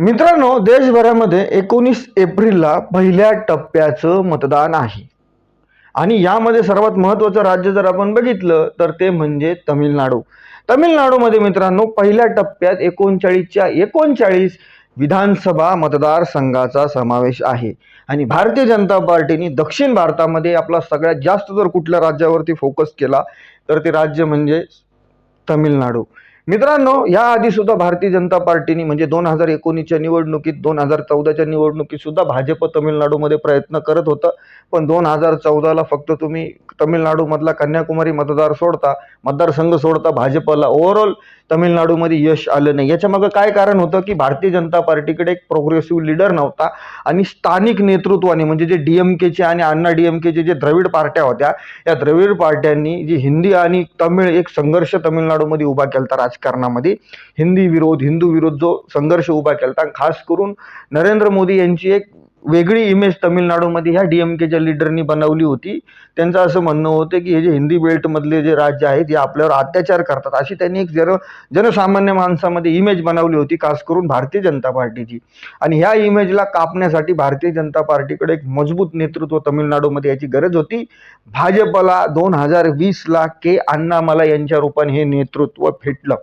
मित्रांनो देशभरामध्ये एकोणीस एप्रिलला पहिल्या टप्प्याचं मतदान आहे. आणि यामध्ये सर्वात महत्त्वाचं राज्य जर आपण बघितलं तर ते म्हणजे तमिळनाडू. तमिळनाडूमध्ये मित्रांनो पहिल्या टप्प्यात एकोणचाळीसच्या एकोणचाळीस विधानसभा मतदारसंघाचा समावेश आहे. आणि भारतीय जनता पार्टीने दक्षिण भारतामध्ये आपला सगळ्यात जास्त जर कुठल्या राज्यावरती फोकस केला तर ते राज्य म्हणजे तमिळनाडू. मित्रांनो याआधी सुद्धा भारतीय जनता पार्टीने म्हणजे दोन हजार एकोणीसच्या निवडणुकीत दोन हजार चौदाच्या निवडणुकीत सुद्धा भाजप तमिळनाडूमध्ये प्रयत्न करत होतं. पण दोन हजार चौदाला फक्त तुम्ही तमिळनाडूमधला कन्याकुमारी मतदार सोडता मतदारसंघ सोडता भाजपला ओव्हरऑल तमिळनाडूमध्ये यश आलं नाही. याच्यामागं काय कारण होतं की भारतीय जनता पार्टीकडे एक प्रोग्रेसिव्ह लीडर नव्हता आणि स्थानिक नेतृत्वाने म्हणजे जे डी एम केचे आणि अण्णा डी एम केचे जे द्रविड पार्ट्या होत्या या द्रविड पार्ट्यांनी जी हिंदी आणि तमिळ एक संघर्ष तमिळनाडूमध्ये उभा केला राजकारणामध्ये हिंदी विरोध हिंदू विरोध जो संघर्ष उभा केला खास करून नरेंद्र मोदी यांची एक वेगळी इमेज तमिळनाडूमध्ये ह्या डी एम केच्या लिडरनी बनवली होती. त्यांचं असं म्हणणं होतं की हे जे हिंदी बेल्टमधले जे राज्य आहेत हे आपल्यावर अत्याचार करतात. अशी त्यांनी एक जर जनसामान्य माणसामध्ये इमेज बनवली होती खास करून भारतीय जनता पार्टीची. आणि ह्या इमेजला कापण्यासाठी भारतीय जनता पार्टीकडे एक मजबूत नेतृत्व तमिळनाडूमध्ये याची गरज होती. भाजपला दोन हजार वीसला के अण्णामाला यांच्या रूपाने हे नेतृत्व फेटलं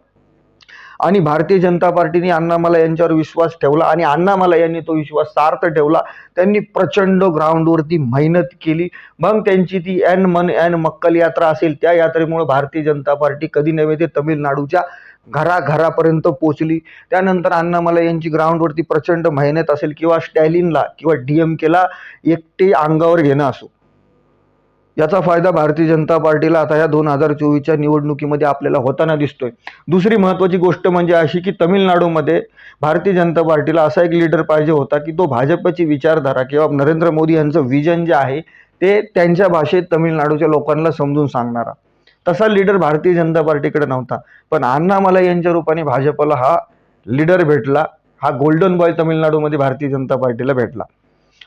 आणि भारतीय जनता पार्टीने अण्णामाला यांच्यावर विश्वास ठेवला आणि अण्णामाला यांनी तो विश्वास सार्थ ठेवला. त्यांनी प्रचंड ग्राउंडवरती मेहनत केली. मग त्यांची ती एन मन एन मक्कल यात्रा असेल त्या यात्रेमुळे भारतीय जनता पार्टी कधी नव्हे ते तमिळनाडूच्या घराघरापर्यंत पोचली त्यानंतर अण्णामला यांची ग्राउंडवरती प्रचंड मेहनत असेल किंवा स्टॅलिनला किंवा डी एम केला एकटे अंगावर घेणं असो. याचा फायदा भारतीय जनता पार्टीला आता या दोन हजार चोवीसच्या निवडणुकीमध्ये आपल्याला होताना दिसतोय. दुसरी महत्त्वाची गोष्ट म्हणजे अशी की तमिळनाडूमध्ये भारतीय जनता पार्टीला असा एक लीडर पाहिजे होता की तो भाजपची विचारधारा किंवा नरेंद्र मोदी यांचं विजन जे आहे ते त्यांच्या भाषेत तमिळनाडूच्या लोकांना समजून सांगणारा. तसा लीडर भारतीय जनता पार्टीकडे नव्हता. पण अण्णामला यांच्या रूपाने भाजपला हा लीडर भेटला. हा गोल्डन बॉय तमिळनाडूमध्ये भारतीय जनता पार्टीला भेटला.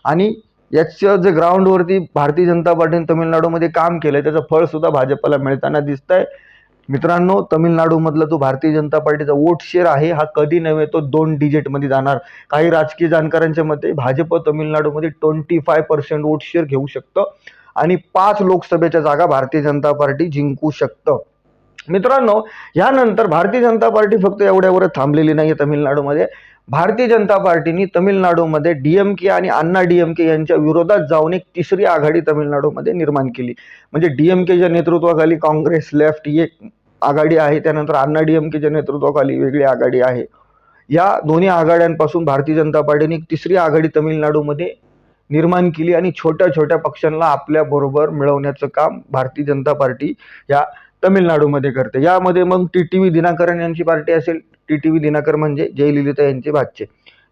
आणि याचं जे ग्राउंडवरती भारतीय जनता पार्टीने तमिळनाडूमध्ये काम केलं त्याचं फळसुद्धा भाजपला मिळताना दिसत आहे मित्रांनो तमिळनाडूमधला जो भारतीय जनता पार्टीचा वोट शेअर आहे हा कधी नव्हे तो दोन डिजिटमध्ये जाणार. काही राजकीय जाणकारांच्या मते भाजप तमिळनाडूमध्ये twenty five percent vote share घेऊ शकतं आणि पाच लोकसभेच्या जागा भारतीय जनता पार्टी जिंकू शकतं. मित्रांनो यानंतर भारतीय जनता पार्टी फक्त एवढ्यावर थांबलेली नाही आहे तमिळनाडूमध्ये. भारतीय जनता पार्टीने तमिळनाडूमध्ये डी एम के आणि अण्णा डी एम के यांच्या विरोधात जाऊन एक तिसरी आघाडी तमिळनाडूमध्ये निर्माण केली. म्हणजे डी एम केच्या नेतृत्वाखाली काँग्रेस लेफ्ट ही एक आघाडी आहे त्यानंतर अण्णा डी एम केच्या नेतृत्वाखाली वेगळी आघाडी आहे. या दोन्ही आघाड्यांपासून भारतीय जनता पार्टीने एक तिसरी आघाडी तमिळनाडूमध्ये निर्माण केली आणि छोट्या छोट्या पक्षांना आपल्याबरोबर मिळवण्याचं काम भारतीय जनता पार्टी या तमिळनाडूमध्ये करते. यामध्ये मग टी टी व्ही दिनाकरन यांची पार्टी असेल. टी टी व्ही दिनाकर म्हणजे जयललिता यांचे भाचे.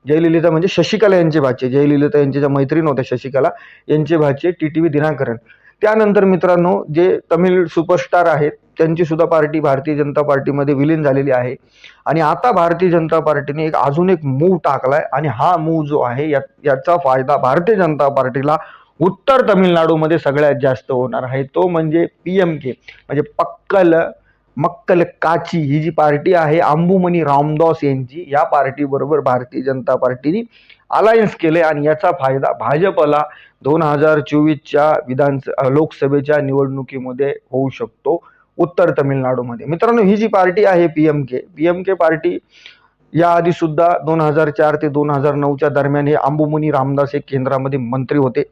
जयललिता म्हणजे शशिकला यांचे भाचे. जयललिता यांच्या ज्या मैत्रीण होत्या शशिकला यांचे भाचे टी टी व्ही दिनाकरन त्यानंतर मित्रांनो जे तमिळ सुपरस्टार आहेत त्यांची सुद्धा पार्टी भारतीय जनता पार्टीमध्ये विलीन झालेली आहे. आणि आता भारतीय जनता पार्टीने एक अजून एक मूव टाकलाय. आणि हा मूव जो आहे या याचा फायदा भारतीय जनता पार्टीला उत्तर तमिळनाडूमध्ये सगळ्यात जास्त होणार आहे. तो म्हणजे पी एम के म्हणजे पक्कल मक्कल काची ही जी पार्टी आहे अंबुमनी रामदास यांची या पार्टीबरोबर भारतीय जनता पार्टीने अलायन्स केले आणि याचा फायदा भाजपला दोन हजार चोवीसच्या विधान लोकसभेच्या निवडणुकीमध्ये होऊ शकतो उत्तर तमिळनाडूमध्ये. मित्रांनो ही जी पार्टी आहे P M K P M K party याआधी सुद्धा दोन हजार चार ते दोन हजार नऊच्या दरम्यान हे अंबुमुनी रामदास हे केंद्रामध्ये मंत्री होते.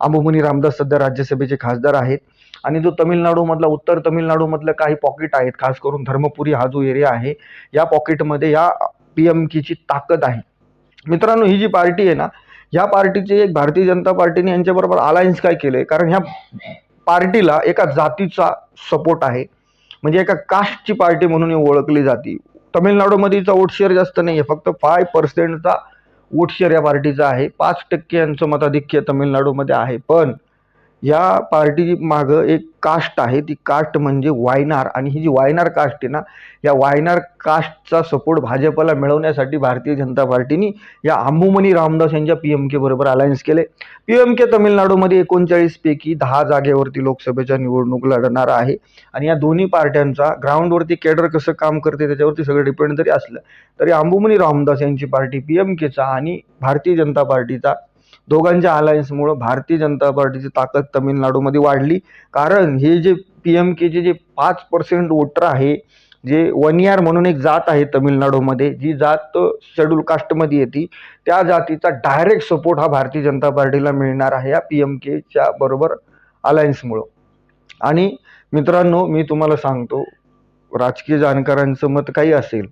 अंबुमुनी रामदास सध्या राज्यसभेचे खासदार आहेत. आणि जो तमिळनाडूमधला उत्तर तमिळनाडूमधलं काही पॉकेट आहेत खास करून धर्मपुरी हा जो एरिया आहे या पॉकेटमध्ये या पी एम केची ताकद आहे. मित्रांनो ही जी पार्टी आहे ना या पार्टीची एक भारतीय जनता पार्टीने यांच्याबरोबर अलायन्स काय केलं आहे कारण ह्या पार्टीला एका जातीचा सपोर्ट आहे. म्हणजे एका कास्टची पार्टी म्हणून ओळखली जाते. तमिळनाडूमध्येचा वोट शेअर जास्त नाही आहे फक्त फाय पर्सेंटचा वोटशेअर या पार्टीचा आहे. पाच टक्के यांचं मताधिक्य तमिळनाडूमध्ये आहे. पण या पार्टी मागं एक कास्ट आहे. ती कास्ट म्हणजे वायनार. आणि ही जी वायनार कास्ट आहे ना या वायनार कास्टचा सपोर्ट भाजपला मिळवण्यासाठी भारतीय जनता पार्टीने या अंबुमनी रामदास यांच्या पी एम के बरोबर अलायन्स केले. पी एम के तमिळनाडूमध्ये एकोणचाळीसपैकी दहा जागेवरती लोकसभेच्या निवडणूक लढणार आहे. आणि या दोन्ही पार्ट्यांचा ग्राउंडवरती केडर कसं काम करते त्याच्यावरती सगळं डिपेंड जरी असलं तरी अंबुमनी रामदास यांची पार्टी पी एम केचा आणि भारतीय जनता पार्टीचा दोघांच्या अलायन्समुळं भारतीय जनता पार्टीची ताकद तमिळनाडूमध्ये वाढली. कारण हे जे पी एम केचे जे पाच पर्सेंट वोटर आहे जे वनियार म्हणून एक जात आहे तमिळनाडूमध्ये जी जात शेड्यूल कास्टमध्ये येते त्या जातीचा डायरेक्ट सपोर्ट हा भारतीय जनता पार्टीला मिळणार आहे या पी एम केच्या बरोबर अलायन्समुळं आणि मित्रांनो मी तुम्हाला सांगतो राजकीय जाणकारांचं मत काही असेल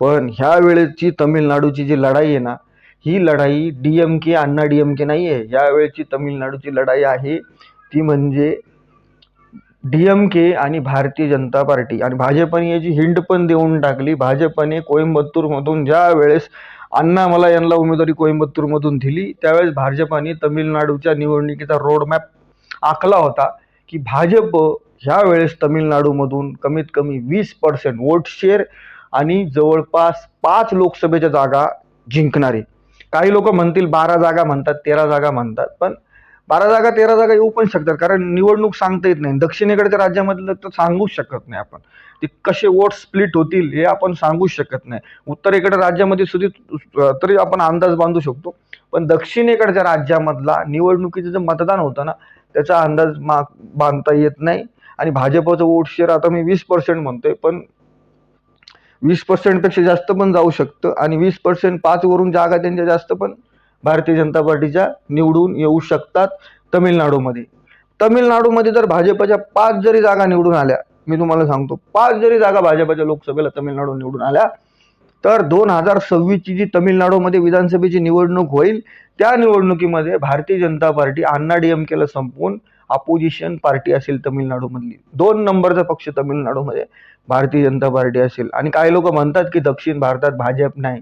पण ह्या वेळेची तमिळनाडूची जी लढाई आहे ना ही लढाई D M K Anna D M K नाही आहे. यावेळेची तमिळनाडूची लढाई आहे. ती म्हणजे डी एम के आणि भारतीय जनता पार्टी. आणि भाजपने याची हिंड पण देऊन टाकली. भाजपने कोईम्बतूरमधून ज्या वेळेस अण्णा मला यांना उमेदवारी कोईम्बतूरमधून दिली त्यावेळेस भाजपाने तमिळनाडूच्या निवडणुकीचा रोडमॅप आखला होता की भाजप ह्या वेळेस तमिळनाडूमधून कमीत कमी वीस पर्सेंट वोट शेअर आणि जवळपास पाच लोकसभेच्या जागा जिंकणारे. काही लोक म्हणतील बारा जागा म्हणतात तेरा जागा म्हणतात पण बारा जागा तेरा जागा येऊ पण शकतात कारण निवडणूक सांगता येत नाही. दक्षिणेकडच्या राज्यामधलं तर सांगूच शकत नाही आपण. ते कसे वोट स्प्लिट होतील हे आपण सांगूच शकत नाही. उत्तरेकडे राज्यामध्ये सुद्धा तरी आपण अंदाज बांधू शकतो. पण दक्षिणेकडच्या राज्यामधला निवडणुकीचं जे मतदान होतं ना त्याचा अंदाज मा बांधता येत नाही. आणि भाजपचं वोट शेअर आता मी वीस पर्सेंट म्हणतोय पण वीस पर्सेंटपेक्षा जास्त पण जाऊ शकतं. आणि वीस पर्सेंट पाचवरून जागा त्यांच्या जास्त पण भारतीय जनता पार्टीच्या निवडून येऊ शकतात तमिळनाडूमध्ये. तमिळनाडूमध्ये जर भाजपच्या पाच जरी जागा निवडून आल्या मी तुम्हाला सांगतो पाच जरी जागा भाजपच्या लोकसभेला तमिळनाडू निवडून आल्या तर दोन हजार सव्वीसची जी तमिळनाडूमध्ये विधानसभेची निवडणूक होईल त्या निवडणुकीमध्ये Bharatiya Janata party Anna D M केला संपवून अपोजिशन पार्टी असेल तमिळनाडूमधली. दोन नंबरचा पक्ष तमिळनाडूमध्ये भारतीय जनता पार्टी असेल. आणि काही लोक म्हणतात की दक्षिण भारतात भाजप नाही.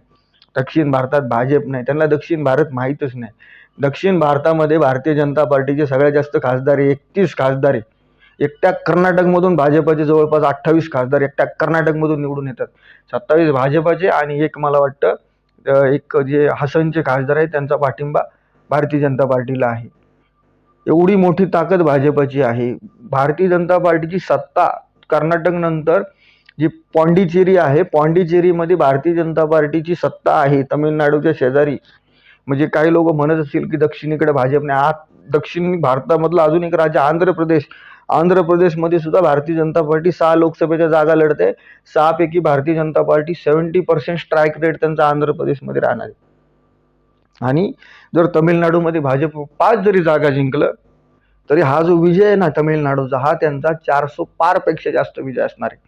दक्षिण भारतात भाजप नाही. त्यांना दक्षिण भारत माहीतच नाही. दक्षिण भारतामध्ये भारतीय जनता पार्टीचे सगळ्यात जास्त खासदार आहे एकतीस खासदार आहे एकट्या कर्नाटकमधून भाजपाचे जवळपास अठ्ठावीस खासदार एकट्या कर्नाटकमधून निवडून येतात. सत्तावीस भाजपाचे आणि एक मला वाटतं एक जे हसनचे खासदार आहेत त्यांचा पाठिंबा भारतीय जनता पार्टीला आहे. एवढी मोठी ताकद भाजपची आहे. भारतीय जनता पार्टीची सत्ता कर्नाटक नंतर जी पॉंडिचेरी आहे पॉंडिचेरीमध्ये भारतीय जनता पार्टीची सत्ता आहे तमिळनाडूच्या शेजारी. म्हणजे काही लोक म्हणत असतील की दक्षिणेकडे भाजप नाही आत दक्षिण भारतामधलं अजून एक राज्य आंध्र प्रदेश. आंध्र प्रदेशमध्ये सुद्धा भारतीय जनता पार्टी सहा लोकसभेच्या जागा लढते. सहापैकी Bharatiya Janata party seventy percent strike rate त्यांचा आंध्र प्रदेशमध्ये राहणार आहे. आणि जर तमिळनाडूमध्ये भाजप पाच जरी जागा जिंकलं तरी हा जो विजय आहे ना तमिळनाडूचा हा त्यांचा चारशे पारपेक्षा जास्त विजय असणार आहे.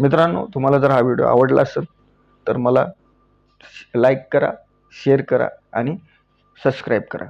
मित्रांनो तुम्हाला जर हा व्हिडिओ आवडला असेल तर मला लाईक करा शेअर करा आणि सबस्क्राईब करा.